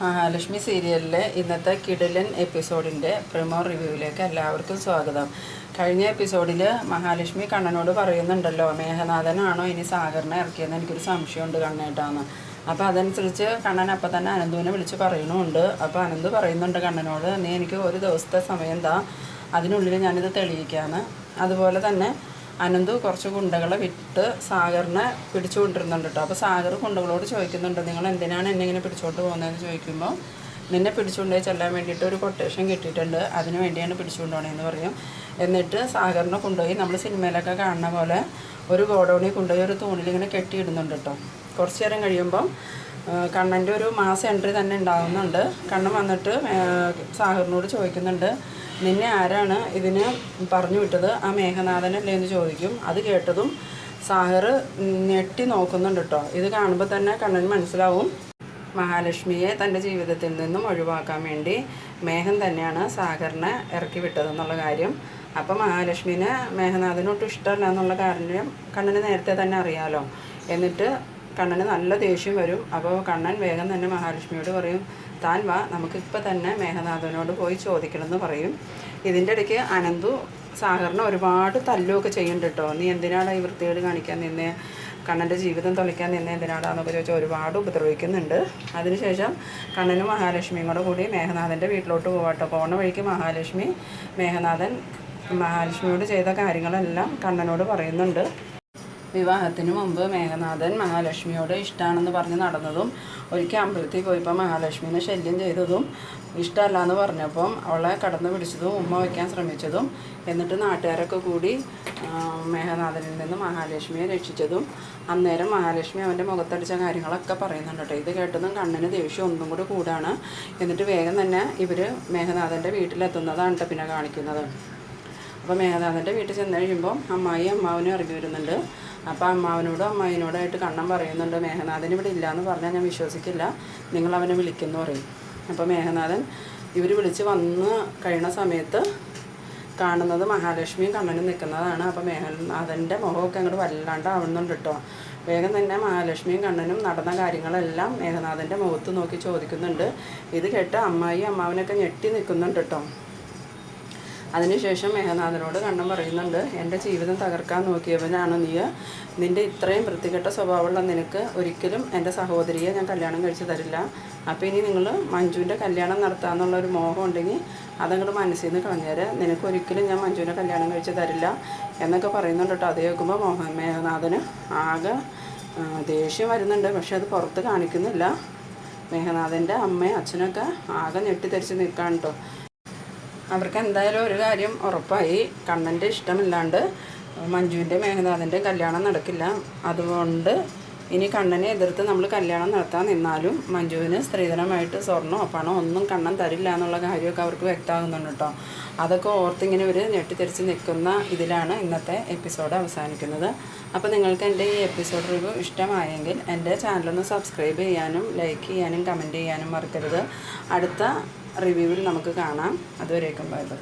മഹാലക്ഷ്മി സീരിയലിലെ ഇന്നത്തെ കിടിലൻ എപ്പിസോഡിന്റെ പ്രമോ റിവ്യൂവിലേക്ക് എല്ലാവർക്കും സ്വാഗതം. കഴിഞ്ഞ എപ്പിസോഡിൽ മഹാലക്ഷ്മി കണ്ണനോട് പറയുന്നുണ്ടല്ലോ മേഘനാഥനാണോ ഇനി സാഗറിനെ ഇറക്കിയെന്ന് എനിക്കൊരു സംശയമുണ്ട് കണ്ണേട്ടാന്ന്. അപ്പോൾ അതനുസരിച്ച് കണ്ണൻ അപ്പം തന്നെ അനന്തുവിനെ വിളിച്ച് പറയണമുണ്ട് അപ്പോൾ അനന്ത് പറയുന്നുണ്ട് കണ്ണനോട് നീ എനിക്ക് ഒരു ദിവസത്തെ സമയം താ അതിനുള്ളിൽ ഞാനിത് തെളിയിക്കാന്ന്. അതുപോലെ തന്നെ അനന്തു കുറച്ച് ഗുണ്ടകളെ വിട്ട് സാഗറിനെ പിടിച്ചുകൊണ്ടിരുന്നുണ്ട് കേട്ടോ അപ്പോൾ സാഗർ ഗുണ്ടകളോട് ചോദിക്കുന്നുണ്ട് നിങ്ങൾ എന്തിനാണ് എന്നെ ഇങ്ങനെ പിടിച്ചോണ്ട് പോകുന്നതെന്ന് ചോദിക്കുമ്പോൾ നിന്നെ പിടിച്ചുകൊണ്ടുപോയി ചെല്ലാൻ വേണ്ടിയിട്ട് ഒരു കൊട്ടേഷൻ കിട്ടിയിട്ടുണ്ട്. അതിന് വേണ്ടിയാണ് പിടിച്ചുകൊണ്ടുപോകണമെന്ന് പറയും. എന്നിട്ട് സാഗറിനെ കൊണ്ടുപോയി നമ്മൾ സിനിമയിലൊക്കെ കാണുന്ന പോലെ ഒരു ഗോഡൗണിൽ കൊണ്ടുപോയി ഒരു തൂണിൽ ഇങ്ങനെ കെട്ടിയിടുന്നുണ്ട് കേട്ടോ കുറച്ച് നേരം കഴിയുമ്പം കണ്ണന്റെ ഒരു മാസ എൻട്രി തന്നെ ഉണ്ടാകുന്നുണ്ട് കണ്ണൻ വന്നിട്ട് സാഗറിനോട് ചോദിക്കുന്നുണ്ട് നിന്നെ ആരാണ് ഇതിന് പറഞ്ഞു വിട്ടത്? ആ മേഘനാഥനല്ലേ എന്ന് ചോദിക്കും. അത് കേട്ടതും സാഹിർ ഞെട്ടി നോക്കുന്നുണ്ട് കേട്ടോ ഇത് കാണുമ്പോൾ തന്നെ കണ്ണൻ മനസ്സിലാവും. മഹാലക്ഷ്മിയെ തന്റെ ജീവിതത്തിൽ നിന്നും ഒഴിവാക്കാൻ വേണ്ടി മേഘം തന്നെയാണ് സാഗറിനെ ഇറക്കി വിട്ടതെന്നുള്ള കാര്യം. അപ്പോൾ മഹാലക്ഷ്മിനെ മേഘനാഥനൊട്ടും ഇഷ്ടമല്ല എന്നുള്ള കാര്യം കണ്ണന് നേരത്തെ തന്നെ അറിയാലോ. എന്നിട്ട് കണ്ണന് നല്ല ദേഷ്യം വരും. അപ്പോൾ കണ്ണൻ വേഗം തന്നെ മഹാലക്ഷ്മിയോട് പറയും താൻ വാ നമുക്കിപ്പോൾ തന്നെ മേഘനാഥനോട് പോയി ചോദിക്കണമെന്ന് പറയും. ഇതിന്റെ ഇടയ്ക്ക് അനന്തു സാഹറിനെ ഒരുപാട് തല്ലുമൊക്കെ ചെയ്യുന്നുണ്ട് കേട്ടോ നീ എന്തിനാണ് ഈ വൃത്തികേട് കാണിക്കാൻ നിന്നെ? കണ്ണന്റെ ജീവിതം തുളിക്കാൻ നിന്നെ എന്തിനാടാന്നൊക്കെ ചോദിച്ചാൽ ഒരുപാട് ഉപദ്രവിക്കുന്നുണ്ട്. അതിനുശേഷം കണ്ണനും മഹാലക്ഷ്മിയും കൂടെ കൂടി മേഘനാഥന്റെ വീട്ടിലോട്ട് പോകട്ടോ പോണ വഴിക്ക് മഹാലക്ഷ്മി മേഘനാഥൻ മഹാലക്ഷ്മിയോട് ചെയ്ത കാര്യങ്ങളെല്ലാം കണ്ണനോട് പറയുന്നുണ്ട്. വിവാഹത്തിന് മുമ്പ് മേഘനാഥൻ മഹാലക്ഷ്മിയോട് ഇഷ്ടമാണെന്ന് പറഞ്ഞ് നടന്നതും ഒരിക്കൽ അമ്പലത്തിൽ പോയപ്പോൾ മഹാലക്ഷ്മിനെ ശല്യം ചെയ്തതും ഇഷ്ടമല്ല എന്ന് പറഞ്ഞപ്പം അവളെ കടന്നു പിടിച്ചതും ഉമ്മ വയ്ക്കാൻ ശ്രമിച്ചതും എന്നിട്ട് നാട്ടുകാരൊക്കെ കൂടി മേഘനാഥനിൽ നിന്ന് മഹാലക്ഷ്മിയെ രക്ഷിച്ചതും അന്നേരം മഹാലക്ഷ്മി അവന്റെ മുഖത്തടിച്ച കാര്യങ്ങളൊക്കെ പറയുന്നുണ്ട് കേട്ടോ. ഇത് കേട്ടതും കണ്ണിന് ദേഷ്യം ഒന്നും കൂടി കൂടാണ്. എന്നിട്ട് വേഗം തന്നെ ഇവർ മേഘനാഥന്റെ വീട്ടിലെത്തുന്നതാണ് കേട്ടോ പിന്നെ കാണിക്കുന്നത്. അപ്പോൾ മേഘനാഥന്റെ വീട്ടിൽ ചെന്ന് കഴിയുമ്പോൾ അമ്മായി അമ്മാവനും ഇറങ്ങി വരുന്നുണ്ട്. അപ്പോൾ അമ്മാവനോടും അമ്മായിനോടായിട്ട് കണ്ണം പറയുന്നുണ്ട്. മേഘനാഥൻ ഇവിടെ ഇല്ല എന്ന് പറഞ്ഞാൽ ഞാൻ വിശ്വസിക്കില്ല. നിങ്ങൾ അവനെ വിളിക്കുന്നു പറയും. അപ്പോൾ മേഘനാഥൻ ഇവർ വിളിച്ച് വന്ന് കഴിയുന്ന സമയത്ത് കാണുന്നത് മഹാലക്ഷ്മിയും കണ്ണനും നിൽക്കുന്നതാണ്. അപ്പോൾ മേഘനാഥന്റെ മുഖമൊക്കെ അങ്ങോട്ട് വല്ലാണ്ട് ആവുന്നുണ്ട് കേട്ടോ വേഗം തന്നെ മഹാലക്ഷ്മിയും കണ്ണനും നടന്ന കാര്യങ്ങളെല്ലാം മേഘനാഥന്റെ മുഖത്ത് നോക്കി ചോദിക്കുന്നുണ്ട്. ഇത് കേട്ട് അമ്മായി അമ്മാവനൊക്കെ ഞെട്ടി നിൽക്കുന്നുണ്ട് കേട്ടോ അതിനുശേഷം മേഘനാഥനോട് കണ്ണൻ പറയുന്നുണ്ട് എന്റെ ജീവിതം തകർക്കാൻ നോക്കിയവനാണ് നീ നിന്റെ ഇത്രയും വൃത്തികെട്ട സ്വഭാവമുള്ള നിനക്ക് ഒരിക്കലും എന്റെ സഹോദരിയെ ഞാൻ കല്യാണം കഴിച്ച് തരില്ല. അപ്പോൾ ഇനി നിങ്ങൾ മഞ്ജുവിന്റെ കല്യാണം നടത്താമെന്നുള്ള ഒരു മോഹം ഉണ്ടെങ്കിൽ അതങ്ങോട്ട് മനസ്സിൽ നിന്ന് കളഞ്ഞേര്. നിനക്ക് ഒരിക്കലും ഞാൻ മഞ്ജുവിനെ കല്യാണം കഴിച്ച് തരില്ല. എന്നൊക്കെ പറയുന്നുണ്ട് കേട്ടോ. അത് കേൾക്കുമ്പോൾ മോഹൻ മേഘനാഥന് ആകെ ദേഷ്യം വരുന്നുണ്ട്. പക്ഷെ അത് പുറത്ത് കാണിക്കുന്നില്ല. മേഘനാഥന്റെ അമ്മയും അച്ഛനൊക്കെ ആകെ ഞെട്ടിത്തെറിച്ച് നിൽക്കാൻ കേട്ടോ. അവർക്ക് എന്തായാലും ഒരു കാര്യം ഉറപ്പായി. കണ്ണന്റെ ഇഷ്ടമില്ലാണ്ട് മഞ്ജുവിന്റെ മേഘനാഥന്റെ കല്യാണം നടക്കില്ല. അതുകൊണ്ട് ഇനി കണ്ണനെ എതിർത്ത് നമ്മൾ കല്യാണം നടത്താൻ നിന്നാലും മഞ്ജുവിന് സ്ത്രീധനമായിട്ട് സ്വർണമോ പണമോ ഒന്നും കണ്ണൻ തരില്ല എന്നുള്ള കാര്യമൊക്കെ അവർക്ക് വ്യക്തമാകുന്നുണ്ട് കേട്ടോ. അതൊക്കെ ഓർത്തിങ്ങനെ ഒരു ഞെട്ടിത്തെറിച്ച് നിൽക്കുന്ന ഇതിലാണ് ഇന്നത്തെ എപ്പിസോഡ് അവസാനിക്കുന്നത്. അപ്പോൾ നിങ്ങൾക്ക് എന്റെ ഈ എപ്പിസോഡ് റിവ്യൂ ഇഷ്ടമായെങ്കിൽ എന്റെ ചാനലൊന്ന് സബ്സ്ക്രൈബ് ചെയ്യാനും ലൈക്ക് ചെയ്യാനും കമന്റ് ചെയ്യാനും മറക്കരുത്. അടുത്ത റിവ്യൂവിൽ നമുക്ക് കാണാം. അതുവരേക്കും ബൈ ബൈ.